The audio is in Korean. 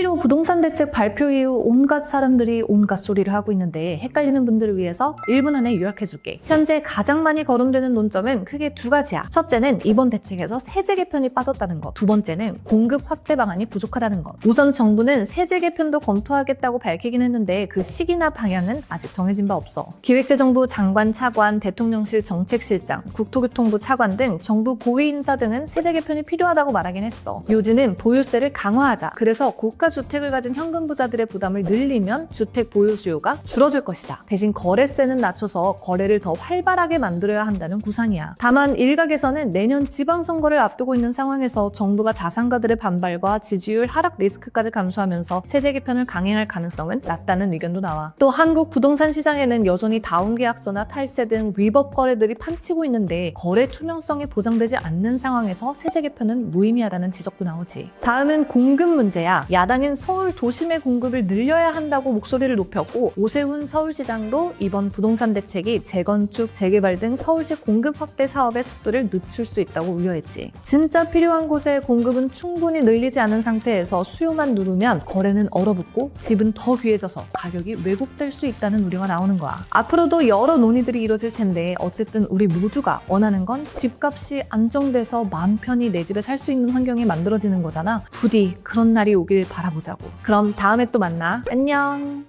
11호 부동산 대책 발표 이후 온갖 사람들이 온갖 소리를 하고 있는데 헷갈리는 분들을 위해서 1분 안에 요약해줄게. 현재 가장 많이 거론되는 논점은 크게 두 가지야. 첫째는 이번 대책에서 세제 개편이 빠졌다는 것. 두 번째는 공급 확대 방안이 부족하다는 것. 우선 정부는 세제 개편도 검토하겠다고 밝히긴 했는데 그 시기나 방향은 아직 정해진 바 없어. 기획재정부 장관 차관, 대통령실 정책실장, 국토교통부 차관 등 정부 고위 인사 등은 세제 개편이 필요하다고 말하긴 했어. 요지는 보유세를 강화하자. 그래서 고가 주택을 가진 현금 부자들의 부담을 늘리면 주택 보유 수요가 줄어들 것이다. 대신 거래세는 낮춰서 거래를 더 활발하게 만들어야 한다는 구상이야. 다만 일각에서는 내년 지방선거를 앞두고 있는 상황에서 정부가 자산가들의 반발과 지지율 하락 리스크까지 감수하면서 세제 개편을 강행할 가능성은 낮다는 의견도 나와. 또 한국 부동산 시장에는 여전히 다운 계약서나 탈세 등 위법 거래들이 판치고 있는데 거래 투명성이 보장되지 않는 상황에서 세제 개편은 무의미하다는 지적도 나오지. 다음은 공급 문제야. 야당 은 서울 도심의 공급을 늘려야 한다고 목소리를 높였고 오세훈 서울시장도 이번 부동산 대책이 재건축, 재개발 등 서울시 공급 확대 사업의 속도를 늦출 수 있다고 우려했지. 진짜 필요한 곳의 공급은 충분히 늘리지 않은 상태에서 수요만 누르면 거래는 얼어붙고 집은 더 귀해져서 가격이 왜곡될 수 있다는 우려가 나오는 거야. 앞으로도 여러 논의들이 이뤄질 텐데 어쨌든 우리 모두가 원하는 건 집값이 안정돼서 마음 편히 내 집에 살 수 있는 환경이 만들어지는 거잖아. 부디 그런 날이 오길 바라 보자고. 그럼 다음에 또 만나. 안녕.